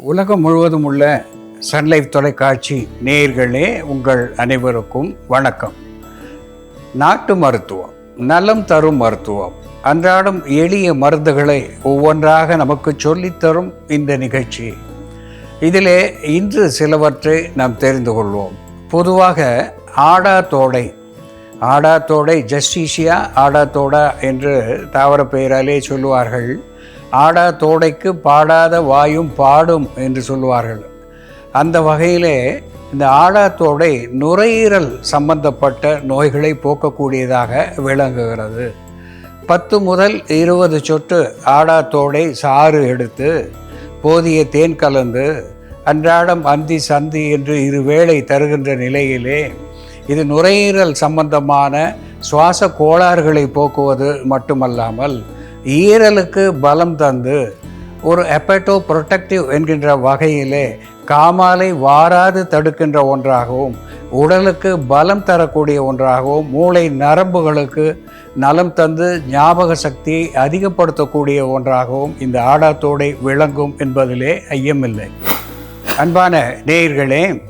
உலகம் முழுவதும் உள்ள சன்லைஃப் தொலைக்காட்சி நேயர்களே உங்கள் அனைவருக்கும் வணக்கம். நாட்டு மருத்துவம் நலம் தரும் மருத்துவம் அன்றாடம் எளிய மருந்துகளை ஒவ்வொன்றாக நமக்கு சொல்லித்தரும் இந்த நிகழ்ச்சி. இதிலே இன்று சிலவற்றை நாம் தெரிந்து கொள்வோம். பொதுவாக ஆடாத்தோடை ஆடாத்தோடை ஜஸ்டிஷியா ஆடாத்தோடா என்று தாவர பெயராலே சொல்லுவார்கள். ஆடா தோடைக்கு பாடாத வாயும் பாடும் என்று சொல்லுவார்கள். அந்த வகையிலே இந்த ஆடாத்தோடை நுரையீரல் சம்பந்தப்பட்ட நோய்களை போக்கக்கூடியதாக விளங்குகிறது. பத்து முதல் இருபது சொட்டு ஆடாத்தோடை சாறு எடுத்து போதிய தேன் கலந்து அன்றாடம் அந்தி சந்தி என்று இருவேளை தருகின்ற நிலையிலே இது நுரையீரல் சம்பந்தமான சுவாச கோளாறுகளை போக்குவது மட்டுமல்லாமல் ஈரலுக்கு பலம் தந்து ஒரு எப்பட்டோ புரொட்டக்டிவ் என்கின்ற வகையிலே காமாலை வாராது தடுக்கின்ற ஒன்றாகவும் உடலுக்கு பலம் தரக்கூடிய ஒன்றாகவும் மூளை நரம்புகளுக்கு நலம் தந்து ஞாபக சக்தியை அதிகப்படுத்தக்கூடிய ஒன்றாகவும் இந்த ஆடாத்தோடை விளங்கும் என்பதிலே ஐயமில்லை. அன்பான நேயர்களே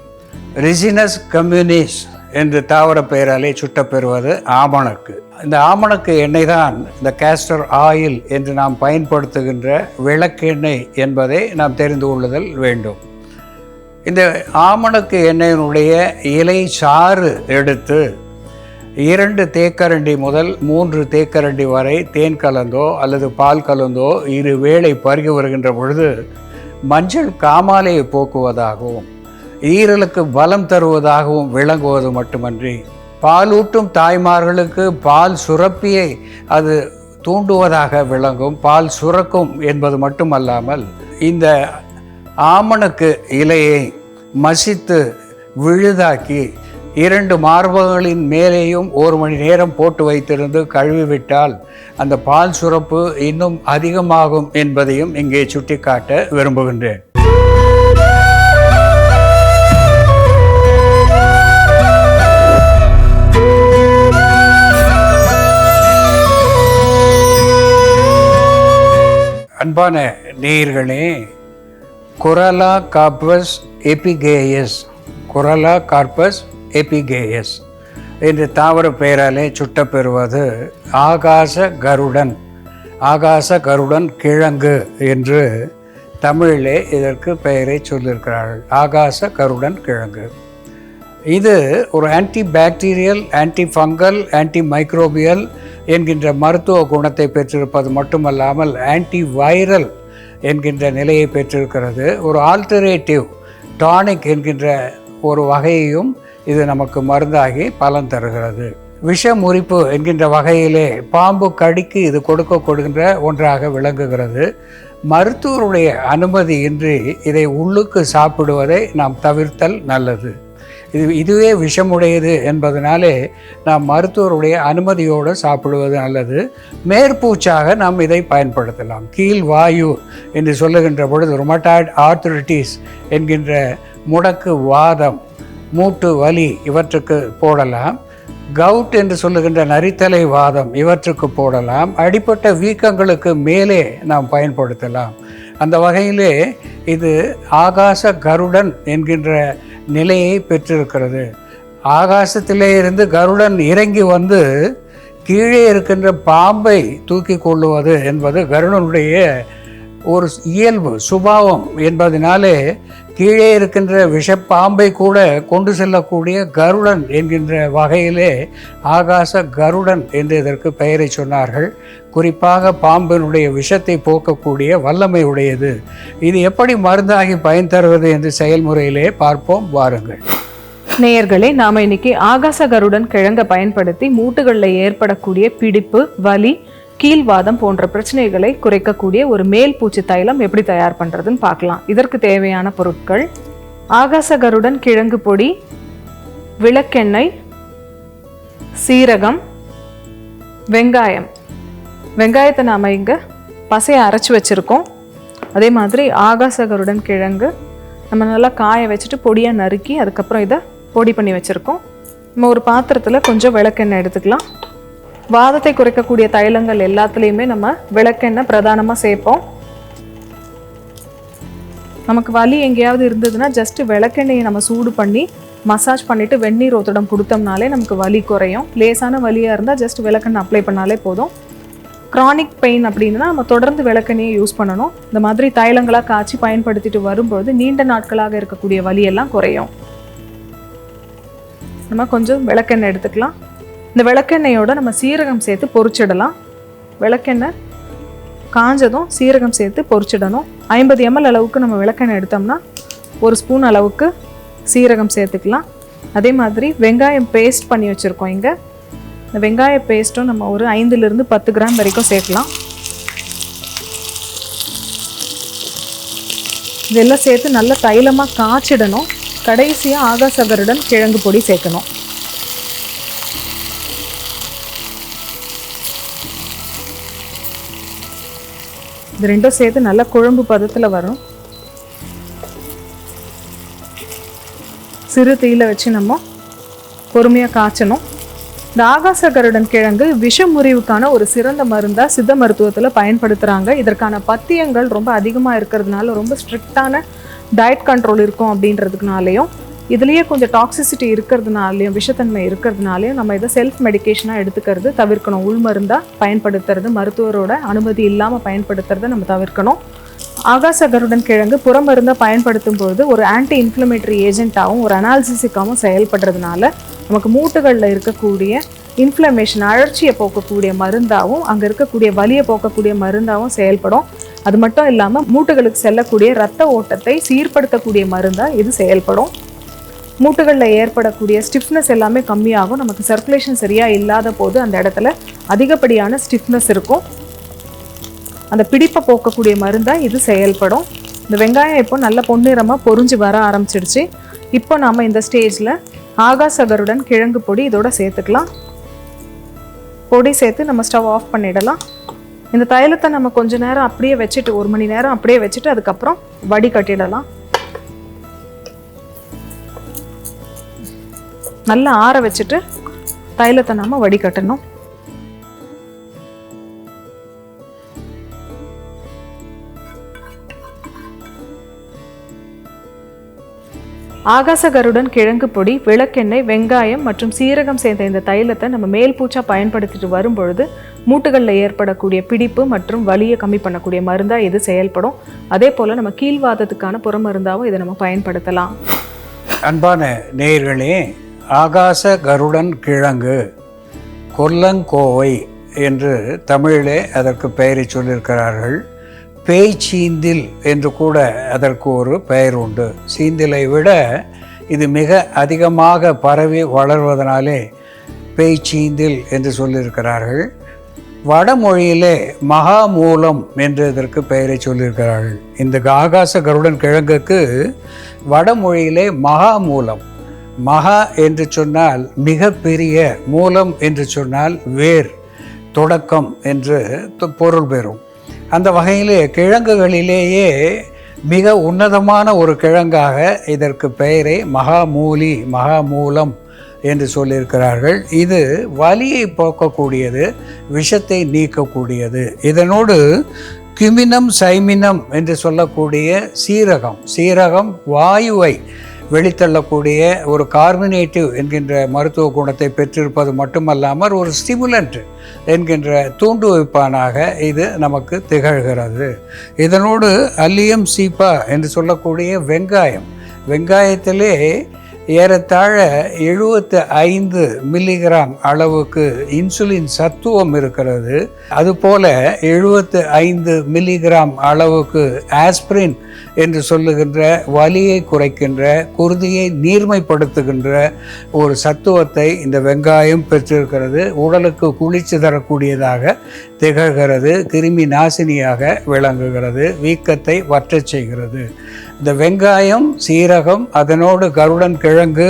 ரிசினஸ் கம்யூனிஸ் என்று தாவர பெயராலே சுட்டப்பெறுவது ஆமணக்கு. இந்த ஆமணக்கு எண்ணெய் தான் இந்த கேஸ்டர் ஆயில் என்று நாம் பயன்படுத்துகின்ற விளக்கெண்ணெய் என்பதை நாம் தெரிந்து கொள்ளுதல் வேண்டும். இந்த ஆமணக்கு எண்ணெயினுடைய இலை சாறு எடுத்து இரண்டு தேக்கரண்டி முதல் மூன்று தேக்கரண்டி வரை தேன் கலந்தோ அல்லது பால் கலந்தோ இரு வேளை பருகி வருகின்ற பொழுது மஞ்சள் காமாலையை போக்குவதாகவும் ஈரலுக்கு பலம் தருவதாகவும் விளங்குவது மட்டுமன்றி பாலூட்டும் தாய்மார்களுக்கு பால் சுரப்பியை அது தூண்டுவதாக விளங்கும். பால் சுரக்கும் என்பது மட்டுமல்லாமல் இந்த ஆமணக்கு இலையை மசித்து விழுதாக்கி இரண்டு மார்பகங்களின் மேலேயும் ஒரு மணி நேரம் போட்டு வைத்திருந்து கழுவிவிட்டால் அந்த பால் சுரப்பு இன்னும் அதிகமாகும் என்பதையும் இங்கே சுட்டிக்காட்ட விரும்புகின்றேன். அன்பான நேயர்களே கொரலா கார்பஸ் எபிகேயஸ் கொரலா கார்பஸ் எபிகேயஸ் என்று தாவர பெயராலே சுட்டப்பெறுவது ஆகாச கருடன் ஆகாச கருடன் கிழங்கு என்று தமிழிலே இதற்கு பெயரை சொல்லியிருக்கிறார்கள். ஆகாச கருடன் கிழங்கு. இது ஒரு anti bacterial anti fungal anti microbial என்கின்ற மருத்துவ குணத்தை பெற்றிருப்பது மட்டுமல்லாமல் ஆன்டி வைரல் என்கின்ற நிலையை பெற்றிருக்கிறது. ஒரு ஆல்டரேட்டிவ் டானிக் என்கின்ற ஒரு வகையையும் இது நமக்கு மருந்தாகி பலன் தருகிறது. விஷ முறிப்பு என்கின்ற வகையிலே பாம்பு கடிக்கு இது கொடுக்க கொடுக்கின்ற ஒன்றாக விளங்குகிறது. மருத்துவருடைய அனுமதியின்றி இதை உள்ளுக்கு சாப்பிடுவதை நாம் தவிர்த்தல் நல்லது. இது இதுவே விஷமுடையது என்பதனாலே நாம் மருத்துவருடைய அனுமதியோடு சாப்பிடுவது நல்லது. மேற்பூச்சாக நாம் இதை பயன்படுத்தலாம். கீழ் வாயு என்று சொல்லுகின்ற பொழுது ரொமட்டாய்டு ஆர்த்தரிட்டிஸ் என்கின்ற முடக்கு வாதம் மூட்டு வலி இவற்றுக்கு போடலாம். கவுட் என்று சொல்லுகின்ற நரித்தலை வாதம் இவற்றுக்கு போடலாம். அடிப்பட்ட வீக்கங்களுக்கு மேலே நாம் பயன்படுத்தலாம். அந்த வகையிலே இது ஆகாச கருடன் என்கின்ற நிலையை பெற்றிருக்கிறது. ஆகாசத்திலே இருந்து கருடன் இறங்கி வந்து கீழே இருக்கின்ற பாம்பை தூக்கி கொள்ளுவது என்பது கருடனுடைய ஒரு இயல்பு சுபாவம் என்பதனாலே கீழே இருக்கின்ற விஷப்பாம்பை கூட கொண்டு செல்லக்கூடிய கருடன் என்கின்ற வகையிலே ஆகாச கருடன் என்று இதற்கு பெயரை சொன்னார்கள். குறிப்பாக பாம்பினுடைய விஷத்தை போக்கக்கூடிய வல்லமை உடையது இது எப்படி மருந்தாகி பயன் தருவது என்று செயல்முறையிலே பார்ப்போம். வாருங்கள். நேயர்களே நாம் இன்னைக்கு ஆகாச கருடன் கிழங்க பயன்படுத்தி மூட்டுகளில் ஏற்படக்கூடிய பிடிப்பு வலி கீழ்வாதம் போன்ற பிரச்சனைகளை குறைக்கக்கூடிய ஒரு மேல் பூச்சி தைலம் எப்படி தயார் பண்ணுறதுன்னு பார்க்கலாம். இதற்கு தேவையான பொருட்கள் ஆகாச கருடன் கிழங்கு பொடி விளக்கெண்ணெய் சீரகம் வெங்காயம். வெங்காயத்தை நாம் இங்கே பசையை அரைச்சி வச்சுருக்கோம். அதே மாதிரி ஆகாச கருடன் கிழங்கு நம்ம நல்லா காய வச்சுட்டு பொடியாக நறுக்கி அதுக்கப்புறம் இதை பொடி பண்ணி வச்சுருக்கோம். நம்ம ஒரு பாத்திரத்தில் கொஞ்சம் விளக்கெண்ணெய் எடுத்துக்கலாம். வாதத்தை குறைக்கக்கூடிய தைலங்கள் எல்லாத்துலேயுமே நம்ம விளக்கெண்ணெய் பிரதானமாக சேர்ப்போம். நமக்கு வலி எங்கேயாவது இருந்ததுன்னா ஜஸ்ட் விளக்கெண்ணெயை நம்ம சூடு பண்ணி மசாஜ் பண்ணிவிட்டு வெந்நீர் ஒத்தடம் கொடுத்தோம்னாலே நமக்கு வலி குறையும். லேசான வலியாக இருந்தால் ஜஸ்ட் விளக்கெண்ணெய் அப்ளை பண்ணாலே போதும். க்ரானிக் பெயின் அப்படின்னா நம்ம தொடர்ந்து விளக்கெண்ணையை யூஸ் பண்ணணும். இந்த மாதிரி தைலங்களாக காய்ச்சி பயன்படுத்திட்டு வரும்பொழுது நீண்ட நாட்களாக இருக்கக்கூடிய வலியெல்லாம் குறையும். நம்ம கொஞ்சம் விளக்கெண்ணெய் எடுத்துக்கலாம். இந்த விளக்கெண்ணெயோட நம்ம சீரகம் சேர்த்து பொரிச்சிடலாம் விளக்கெண்ணெய் காஞ்சதும் சீரகம் சேர்த்து பொரிச்சிடணும் ஐம்பது எம்எல் அளவுக்கு நம்ம விளக்கெண்ணெய் எடுத்தோம்னா ஒரு ஸ்பூன் அளவுக்கு சீரகம் சேர்த்துக்கலாம். அதே மாதிரி வெங்காயம் பேஸ்ட் பண்ணி வச்சுருக்கோம் இங்கே. இந்த வெங்காய பேஸ்ட்டும் நம்ம ஒரு ஐந்துலேருந்து பத்து கிராம் வரைக்கும் சேர்க்கலாம். இதெல்லாம் சேர்த்து நல்லா தைலமாக காய்ச்சிடணும். கடைசியாக ஆகாசகருடன் கிழங்கு பொடி சேர்க்கணும். இது ரெண்டும் சேர்த்து நல்லா குழம்பு பதத்தில் வரும். சிறு தீயில வச்சு நம்ம பொறுமையாக காய்ச்சணும். இந்த ஆகாச கருடன் கிழங்கு விஷமுறிவுக்கான ஒரு சிறந்த மருந்தாக சித்த மருத்துவத்தில் பயன்படுத்துகிறாங்க இதற்கான பத்தியங்கள் ரொம்ப அதிகமாக இருக்கிறதுனால ரொம்ப ஸ்ட்ரிக்டான டயட் கண்ட்ரோல் இருக்கும் அப்படின்றதுனாலையும் இதுலேயே கொஞ்சம் டாக்ஸிசிட்டி இருக்கிறதுனாலையும் விஷத்தன்மை இருக்கிறதுனாலையும் நம்ம இதை செல்ஃப் மெடிகேஷனாக எடுத்துக்கிறது தவிர்க்கணும். உள்மருந்தாக பயன்படுத்துறது மருத்துவரோட அனுமதி இல்லாமல் பயன்படுத்துறதை நம்ம தவிர்க்கணும். ஆகாசகருடன் கிழங்கு புறமருந்தை பயன்படுத்தும் பொழுது ஒரு ஆன்டி இன்ஃப்ளமேட்டரி ஏஜென்ட்டாகவும் ஒரு அனால்சிசிக்காகவும் செயல்படுறதுனால நமக்கு மூட்டுகளில் இருக்கக்கூடிய இன்ஃப்ளமேஷன் அழற்சியை போக்கக்கூடிய மருந்தாகவும் அங்கே இருக்கக்கூடிய வலியை போக்கக்கூடிய மருந்தாகவும் செயல்படும். அது மட்டும் இல்லாமல் மூட்டுகளுக்கு செல்லக்கூடிய இரத்த ஓட்டத்தை சீர்படுத்தக்கூடிய மருந்தாக இது செயல்படும். மூட்டுகளில் ஏற்படக்கூடிய ஸ்டிஃப்னஸ் எல்லாமே கம்மியாகும். நமக்கு சர்க்குலேஷன் சரியாக இல்லாத போது அந்த இடத்துல அதிகப்படியான ஸ்டிஃப்னஸ் இருக்கும். அந்த பிடிப்பை போக்கக்கூடிய மருந்தாக இது செயல்படும். இந்த வெங்காயம் இப்போ நல்ல பொன்னிறமாக பொரிஞ்சு வர ஆரம்பிச்சிடுச்சு இப்போ நாம் இந்த ஸ்டேஜில் ஆகாசகருடன் கிழங்கு பொடி இதோட சேர்த்துக்கலாம். பொடி சேர்த்து நம்ம ஸ்டவ் ஆஃப் பண்ணிடலாம். இந்த தைலத்தை நம்ம கொஞ்ச நேரம் அப்படியே வச்சுட்டு ஒரு மணி நேரம் அப்படியே வச்சுட்டு அதுக்கப்புறம் வடி கட்டிடலாம் நல்லா ஆற வச்சுட்டு தைலத்தை நாம் வடிகட்டணும். ஆகாசகருடன் கிழங்கு பொடி விளக்கெண்ணெய் வெங்காயம் மற்றும் சீரகம் சேர்ந்த இந்த தைலத்தை நம்ம மேல் பூச்சா பயன்படுத்திட்டு வரும்பொழுது மூட்டுகளில் ஏற்படக்கூடிய பிடிப்பு மற்றும் வலியை கம்மி பண்ணக்கூடிய மருந்தாக இது செயல்படும். அதே போல் நம்ம கீழ்வாதத்துக்கான புறமருந்தாகவும் இதை நம்ம பயன்படுத்தலாம். அன்பான நேயர்களே ஆகாச கருடன் கிழங்கு கொல்லங்கோவை என்று தமிழிலே அதற்கு பெயரை சொல்லியிருக்கிறார்கள். பேய் சீந்தில் என்று கூட அதற்கு ஒரு பெயர் உண்டு. சீந்திலை விட இது மிக அதிகமாக பரவி வளர்வதனாலே பேய் சீந்தில் என்று சொல்லியிருக்கிறார்கள். வடமொழியிலே மகாமூலம் என்று இதற்கு பெயரை சொல்லியிருக்கிறார்கள். இந்த ஆகாச கருடன் கிழங்குக்கு வடமொழியிலே மகாமூலம் மகா என்று சொன்னால் மிகப்பெரிய மூலம் என்று சொன்னால் வேர் தொடக்கம் என்று பொருள் பெறும். அந்த வகையிலே கிழங்குகளிலேயே மிக உன்னதமான ஒரு கிழங்காக இதற்கு பெயரை மகாமூலி மகாமூலம் என்று சொல்லியிருக்கிறார்கள். இது வலியை போக்கக்கூடியது விஷத்தை நீக்கக்கூடியது. இதனோடு கிமினம் சைமினம் என்று சொல்லக்கூடிய சீரகம் சீரகம் வாயுவை வெளித்தள்ளக்கூடிய ஒரு கார்மினேட்டிவ் என்கின்ற மருத்துவ குணத்தை பெற்றிருப்பது மட்டுமல்லாமல் ஒரு ஸ்டிமுலண்ட் என்கின்ற தூண்டுவிப்பானாக இது நமக்கு திகழ்கிறது. இதனோடு அல்லியம் சீப்பா என்று சொல்லக்கூடிய வெங்காயம். வெங்காயத்திலே ஏறத்தாழ எழுபத்து ஐந்து மில்லிகிராம் அளவுக்கு இன்சுலின் சத்துவம் இருக்கிறது. அதுபோல எழுபத்து ஐந்து மில்லிகிராம் அளவுக்கு ஆஸ்பிரின் என்று சொல்லுகின்ற வலியை குறைக்கின்ற குருதியை நீர்மைப்படுத்துகின்ற ஒரு சத்துவத்தை இந்த வெங்காயம் பெற்றிருக்கிறது. உடலுக்கு குளிர்ச்சி தரக்கூடியதாக திகழ்கிறது. கிருமி நாசினியாக விளங்குகிறது. வீக்கத்தை வற்றச் செய்கிறது. இந்த வெங்காயம் சீரகம் அதனோடு கருடன் கிழங்கு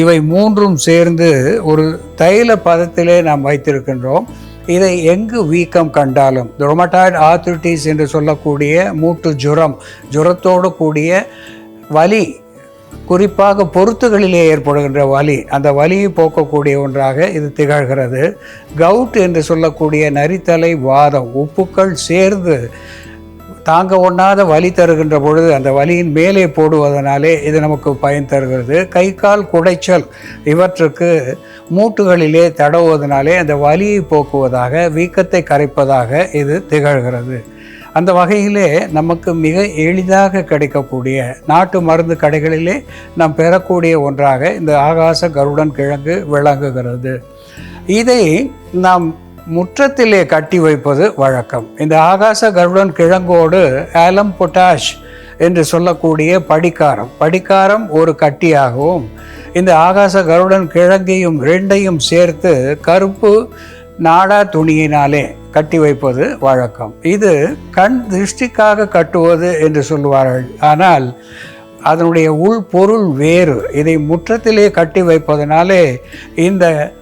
இவை மூன்றும் சேர்ந்து ஒரு தைல பதத்திலே நாம் வைத்திருக்கின்றோம். இதை எங்கு வீக்கம் கண்டாலும் ரொமட்டாய்டு ஆர்த்திட்டிஸ் என்று சொல்லக்கூடிய மூட்டு ஜுரம் ஜுரத்தோடு கூடிய வலி குறிப்பாக பொருத்துகளிலே ஏற்படுகின்ற வலி அந்த வலியை போக்கக்கூடிய ஒன்றாக இது திகழ்கிறது. கவுட் என்று சொல்லக்கூடிய நரித்தலை வாதம் உப்புக்கள் சேர்ந்து தாங்க ஒண்ணாத வலி தருகின்ற பொழுது அந்த வலியின் மேலே போடுவதனாலே இது நமக்கு பயன் தருகிறது. கை கால் குடைச்சல் இவற்றுக்கு மூட்டுகளிலே தடவுவதனாலே அந்த வலியை போக்குவதாக வீக்கத்தை கரைப்பதாக இது திகழ்கிறது. அந்த வகையிலே நமக்கு மிக எளிதாக கிடைக்கக்கூடிய நாட்டு மருந்து கடைகளிலே நாம் பெறக்கூடிய ஒன்றாக இந்த ஆகாச கருடன் கிழங்கு விளங்குகிறது. இதை நாம் முற்றத்திலே கட்டி வைப்பது வழக்கம். இந்த ஆகாச கருடன் கிழங்கோடு ஆலம் பொட்டாஷ் என்று சொல்லக்கூடிய படிக்காரம். படிக்காரம் ஒரு கட்டியாகவும் இந்த ஆகாச கருடன் கிழங்கையும் ரெண்டையும் சேர்த்து கருப்பு நாடா துணியினாலே கட்டி வைப்பது வழக்கம். இது கண் திருஷ்டிக்காக கட்டுவது என்று சொல்லுவார்கள். ஆனால் அதனுடைய உள் பொருள் வேறு. இதை முற்றத்திலே கட்டி வைப்பதனாலே இந்த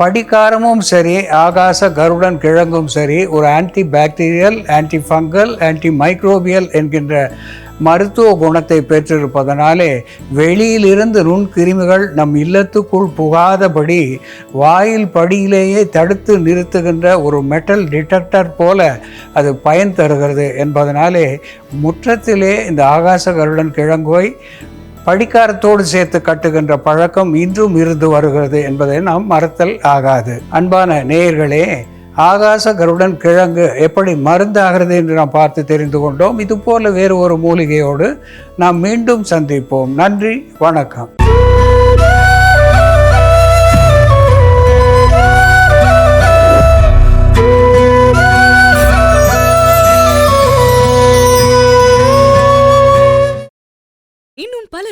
படிக்காரமும் சரி ஆகாச கருடன் கிழங்கும் சரி ஒரு anti bacterial anti fungal anti microbial என்கின்ற மருத்துவ குணத்தை பெற்றிருப்பதனாலே வெளியிலிருந்து நுண்கிருமிகள் நம் இல்லத்துக்குள் புகாதபடி வாயில் படியிலேயே தடுத்து நிறுத்துகின்ற ஒரு மெட்டல் டிடெக்டர் போல அது பயன் தருகிறது என்பதனாலே முற்றத்திலே இந்த ஆகாச கருடன் கிழங்கோய் படிக்காரத்தோடு சேர்த்து கட்டுகின்ற பழக்கம் இன்றும் இருந்து வருகிறது என்பதை நாம் மறத்தல் ஆகாது. அன்பான நேயர்களே ஆகாச கருடன் கிழங்கு எப்படி மருந்தாகிறது என்று நாம் பார்த்து தெரிந்து கொண்டோம். இதுபோல வேறு ஒரு மூலிகையோடு நாம் மீண்டும் சந்திப்போம். நன்றி வணக்கம்.